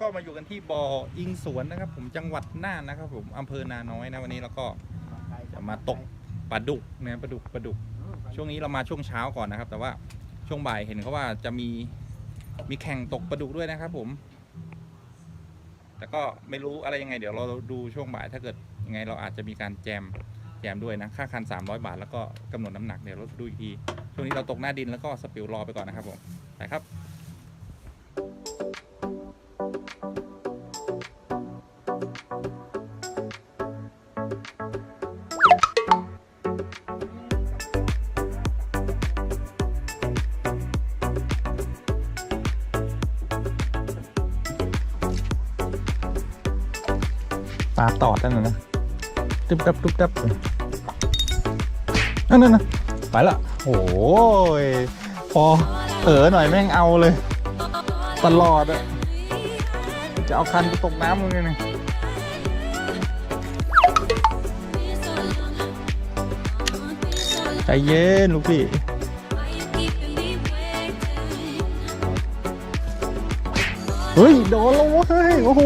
ก็มาอยู่กันที่บ่ออิงสวนนะครับ ผมจังหวัดน่านนะครับ ผมอำเภอนาน้อยนะวันนี้เราก็จะมาตกปลาดุกนะปลาดุกปลาดุก ช่วงนี้เรามาช่วงเช้าก่อนนะครับ แต่ว่าช่วงบ่ายเห็นเขาว่าจะมีมีแข่งตกปลาดุกด้วยนะครับ ผม แต่ก็ไม่รู้อะไรยังไง เดี๋ยวเราดูช่วงบ่ายถ้าเกิดยังไงเราอาจจะมีการแจมแจมด้วยนะค่าคัน 300 บาท แล้วก็กำหนดน้ำหนักเดี๋ยวเราดูอีกทีช่วงนี้เราตกหน้าดินแล้วก็สปิลรอไปก่อนนะครับผมไปครับ ปลาตอดนั่นนะนะตุ๊บตับตุ๊บตับนั่นนั่นไปละโอ้ยพอเออหน่อยแม่งเอาเลย ตลอดอะจะเอาคันไปตกน้ำเลยนี่ใจเย็นลูกพี่ เฮ้ย โดนแล้วเว้ยโอ้โห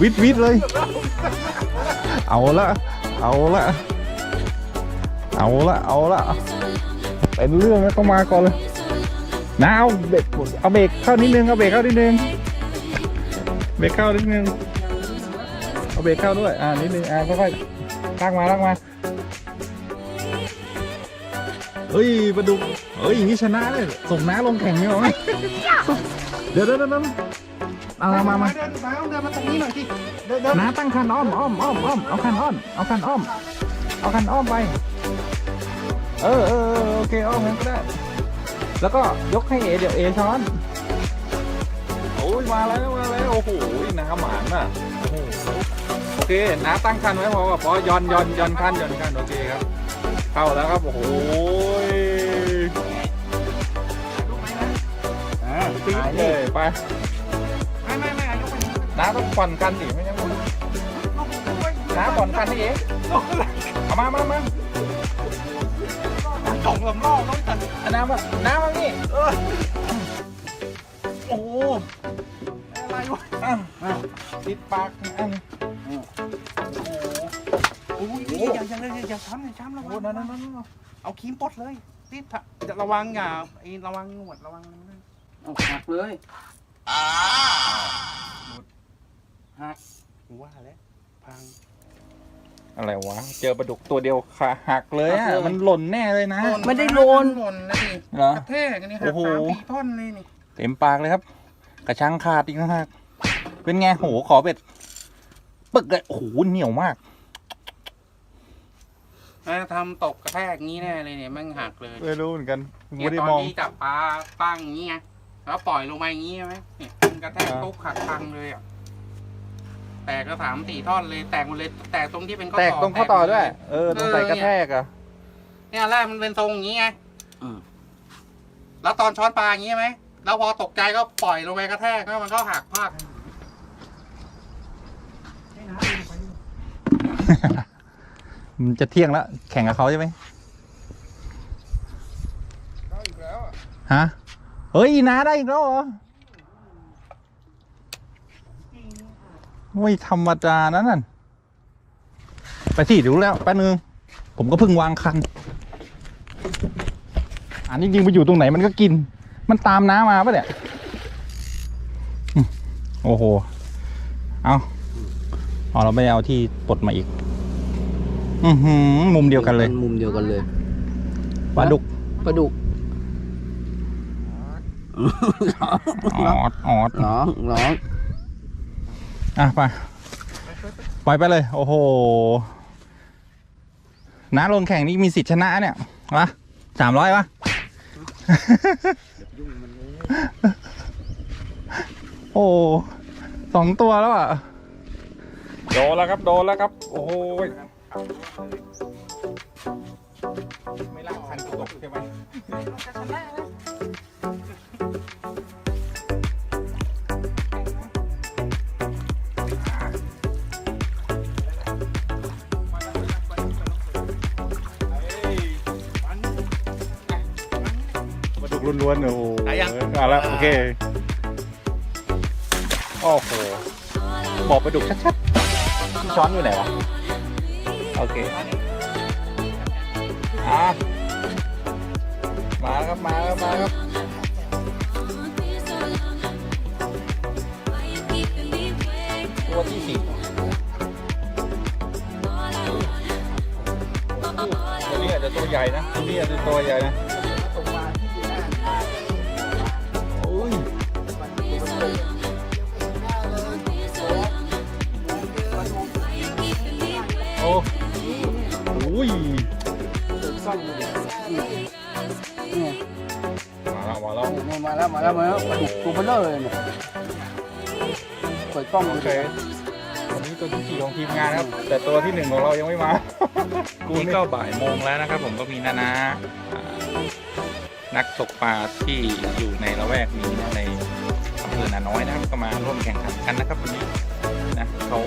วิดวิดเลย เอาละ เอาละ เอาละ เอาละเป็นเรื่องแล้วก็มาก่อนเลยนะเอาเบรกเอาเบรกเข้านิดนึง เอาเบรกเข้านิดนึง เบรกเข้านิดนึง เอาเบรกเข้าด้วย อ่า นิดนึง อ่า ค่อยๆลากมาลากมาเฮ้ยประดุกเฮ้ยอย่างนี้ชนะเลยส่งน้าลงแข่งนี่หรอ เดี๋ยวเดี๋ยวเดี๋ยวเดี๋ยวเอามามามาเดินมาเดินมาตรงนี้หน่อยสิเดินเดินน้าตั้งคันอ้อมอ้อมอ้อมอ้อมเอาคันอ้อมเอาคันอ้อม เอาคันอ้อมไป เออเออเออโอเคอ้อมงั้นก็ได้ แล้วก็ยกให้เอเดี๋ยวเอช้อนโอ้ยมาแล้วมาแล้วโอ้โหน้าหมานอะโอ้โหโอเคน้าตั้งคันไว้พอพอย่อนย่อนย่อนคันย่อนคันโอเคครับ เข้าแล้วครับโอ้โห ปี๊ดเลยไปไม่ไม่ไม่อายุไปน้าต้องผ่อนคันดิไม่งั้นมันน้าผ่อนคันให้เองเอามามามาสองลำรอบต้องตัดนน้ำมาน้ำมานี่โอ้โหอะไรวะอะติดปากอันโอ้ยอย่าอย่าเลยอย่าช้ำอย่าช้ำระโอ้วังนั่นนั่นนั่นเอาครีมปดเลยรีบจะระวังอย่าไอระวังหนวดระวังอะ เอาหักเลยหักกูว่าแล้วพังอะไรวะ เจอปลาดุกตัวเดียวขาหักเลยอะ มันหล่นแน่เลยนะ ไม่ได้โลนหล่นนะนี่เหรอกระแทกอันนี้หัโอ้กโหสามสี่ท่อนเลยนี่ เต็มปากเลยครับ กระชังขาดอีกนะฮะเป็นไงโหขอเบ็ดปึกเลยโอ้โหเหนียวมากถ้าทำตกกระแทกงี้แน่เลยเนี่ยแม่งหักเลยไม่รู้เหมือนกันเนี่ไม่ยได้ตอนมองที่จับปลาตั้งอย่างงี้ไง แล้วปล่อยลงมาอย่างงี้ใช่ไหมเนี่ยมันกระแทกอ่าตุ๊กหักพังเลยอะ แตกก็สามสี่ท่อนเลย แตกหมดเลย แตกตรงที่เป็นข้อแตกตรงข้อต่อด้วยแตกหมเออตรงใส่กระแทกอะ เนี่ยแรกมันเป็นทรงอย่างงี้ไงอืม แล้วตอนช้อนปลาอย่างงี้ใช่ไหม แล้วพอตกใจก็ปล่อยลงไปกระแทกแล้วมันก็หักพาก มันจะเที่ยงแล้ว แข่งกับเขาใช่ไหมอีกแล้วฮะ เฮ้ยน้าได้อีกแล้วเหรอไม่ธรรมดานะนั่น ไปสิรู้แล้วแป๊บนึง ผมก็เพิ่งวางคัน อันนี้จริงๆไปอยู่ตรงไหนมันก็กิน มันตามน้ามาปะเนี่ยอืมโอ้โห เอาเอาเราไม่เอาที่ปลดมาอีก อือหือมุมเดียวกันเลย มุมเดียวกันเลย ปลาดุก ปลาดุก ออดออดน้องน้องอะไปปล่อยไปเลย โอ้โหน้าลงแข่งนี่มีสิทธิ์ชนะเนี่ยวะสามร้อยวะโอ้สองตัวแล้วอะ โดนแล้วครับ โดนแล้วครับ โอ้โหไม่ลากคันตกใช่ไหม ล้วนๆโอ้โหได้ยัง เอาละโอเคโอ้โหบอกปลาดุกชัดๆที่ช้อนอยู่ไหนวะ โอเคอะมาครับมาครับมาครับ ตัวที่สี่ตัวนี้อาจจะตัวใหญ่นะตัวนี้อาจจะตัวใหญ่นะ โอ้โอ้ยมาแล้วมาแล้วมาแล้วมาแล้วมาแล้วปลาดุกตัวเบลอเลยเนี่ยเปิดกล้องโอเควันนี้ตัวที่สี่ของทีมงานครับ แต่ตัวที่หนึ่งของเรายังไม่มานี่ก็บ่ายโมงแล้วนะครับ ผมก็มีนานานักตกปลาที่อยู่ในละแวกนี้ในอำเภอนาน้อยนะครับก็มาร่วมแข่งขันกันนะครับวันนี้นะเขา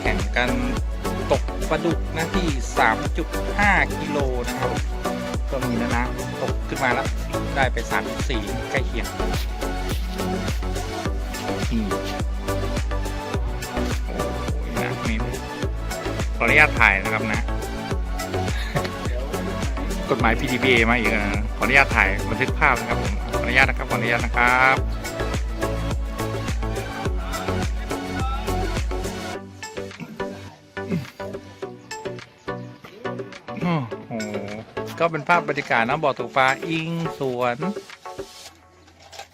แข่งกัน ปลาดุกนะที่ 3.5 กิโลนะครับ ก็มีนานาตกขึ้นมาแล้ว ได้ไป 3.4 ใกล้เคียงอืมโอ้ยนะนี่ขออนุญาตถ่ายนะครับนะ กฎหมาย PDPA มาอีกนะขออนุญาตถ่ายบันทึกภาพนะครับผมขออนุญาตนะครับขออนุญาตนะครับ ก็เป็นภาพบรรยากาศนะบ่อตกปลาอิงสวน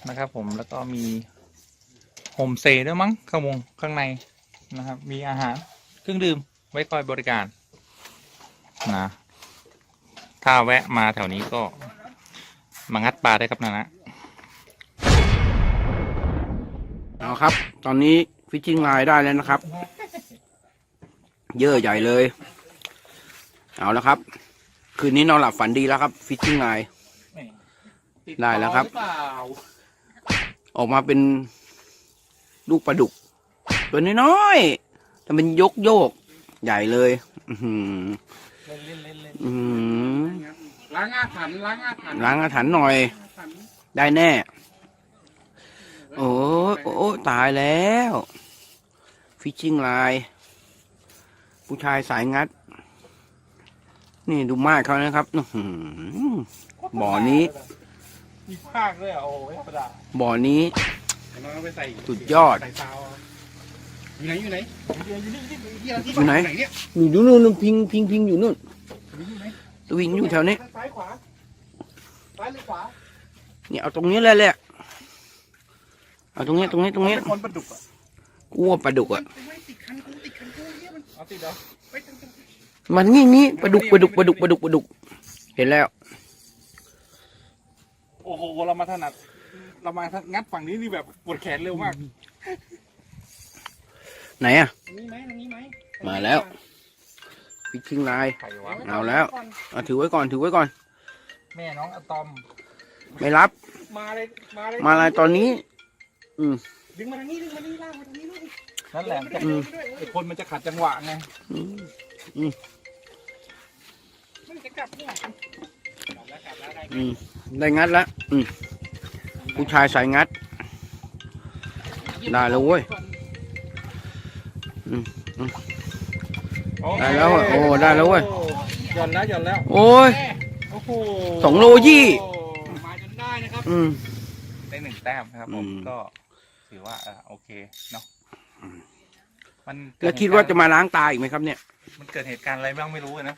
นะครับ ผมแล้วก็มีโฮมเตย์ด้วยมั้งข้างวงข้างในนะครับ มีอาหารเครื่องดื่มไว้คอยบริการนะถ้าแวะมาแถวนี้ก็มางัดปลาได้ครับนะนะเอาครับ ตอนนี้ฟิชชิ่งไลน์ได้แล้วนะครับ เยอะใหญ่เลย เอาแล้วครับ คืนนี้นอนหลับฝันดีแล้วครับฟิชชิ่งไลน์ได้แล้วครับหอเปล่าออกมาเป็นลูกปลาดุก ตัวน้อยๆแต่เป็นยกโยก ใหญ่เลย อือหือเล่นเล่นเล่นเล่นอือหือล้างอาถรรพ์ล้างอาถรรพ์ล้างอาถรรพ์หน่อยได้แน่ โอ้ยโอ้ยตายแล้ว ฟิชชิ่งไลน์ผู้ชายสายงัด นี่ดูมากเขานะครับอื้อหือบ่อนี้ มีภาคด้วยอะโอ้ยธรรมดาบ่อนี้ เดี๋ยวเราเอาไปใส่สุดยอดใส่ซาวเอาอยู่ไหนอยู่ไหนอยู่นี่อยู่นี่อยู่นี่อยู่ไหนเนี่ยอยู่นู่นนู่นพิงพิงพิงอยู่นู่นอยู่ไหนตัววิ่งอยู่แถวนี้ ซ้ายขวาซ้ายหรือขวาเนี่ยเอาตรงนี้เลยแหละ เอาตรงนี้ตรงนี้ตรงนี้เป็นคนประดุกอะกูว่าปลาดุกอะ ไม่ติดคันกูติดคันกูเนี่ยมันเอาติดเหรอไม่ติดคันกู มันนี่นี่ปลาดุกปลาดุกปลาดุกปลาดุกปลาดุก เห็นแล้ว โอ้โหเรามาถนัดเรามางัดฝั่งนี้นี่แบบปวดแขนเร็วมาก ไหนอะตรงนี้ไหมตรงนี้ไหมมาแล้วฟิชชิ่งไลน์ใครวะเอาแล้วเอาถือไว้ก่อนถือไว้ก่อน แม่น้องอะตอม ไม่รับ มาเลยมาเลยมาอะไรตอนนี้ดึงมาทางนี้ดึงมาทางนี้ลากมาทางนี้ลูกนั่นแหละอืมไอคนมันจะขัดจังหวะไง อืมมันจะกลับเนี่ยอืมได้งัดแล้วอืมผู้ชายสายงัด ได้แล้วเว้ยได้แล้วอะโอ้ได้แล้วเว้ย หย่อนแล้วหย่อนแล้วโอ้ย โอ้โหสองโลยี่ มาจนได้นะครับ อืม ได้หนึ่งแต้มครับผมอืม ก็ถือว่าเออโอเคเนาะอืมมันเกิแล้วคิดว่าจะมาล้างตาอีกไหมครับเนี่ย มันเกิดเหตุการณ์อะไรบ้างไม่รู้อะนะ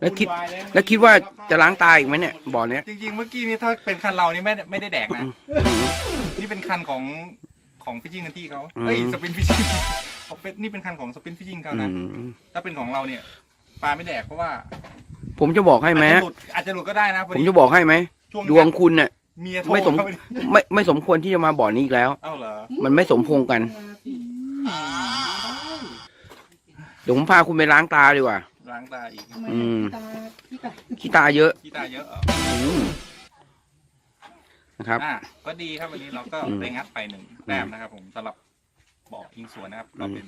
แล้วคิด แล้วคิดว่าจะล้างตาอีกไหมเนี่ยบ่อเนี้ย จริงๆ เมื่อกี้นี่ถ้าเป็นคันเรานี่ไม่ได้ไม่ได้แดกนะอืมนี่เป็นคันของของฟิชชิ่งกันที่เขาอืมเฮ้ยสปินฟิชชิ่งเขาเป็นนี่เป็นคันของสปินฟิชชิ่งเขาอืนะมถ้าเป็นของเราเนี่ยปลาไม่แดกเพราะว่าผมจะบอกให้ไหมอาจจะหลุดอาจจะหลุดก็ได้นะพอผมจะบอกให้ไหมช่วงดวงคุณเนี่ย เมียโทรไม่สม เข้าปไม่ไม่สมควรที่จะมาบ่อนี้อีกแล้ว เอ้าเหรอมันไม่สมพงษ์กัน เดี๋ยวผมพาคุณไปล้างตาดีกว่า ล้างตาอีกอืมขี้ตาเยอะขี้ตาเยอะเหรออืมนะครับ อะก็ดีครับวันนี้เราก็อืมได้งัดไปหนึ่งแต้มนะครับ ผมสำหรับบ่ออิงสวนนะครับก็เป็น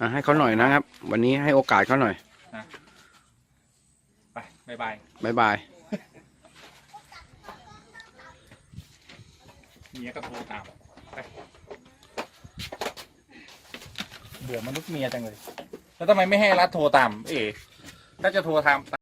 อะให้เขาหน่อยนะครับ วันนี้ให้โอกาสเขาหน่อยไปบายบายบายบาย เมียก็โทรตามไป เบื่อมนุษย์เมียจังเลย แล้วทำไมไม่ให้รัฐโทรตาม เอ๋ถ้าจะโทรตาม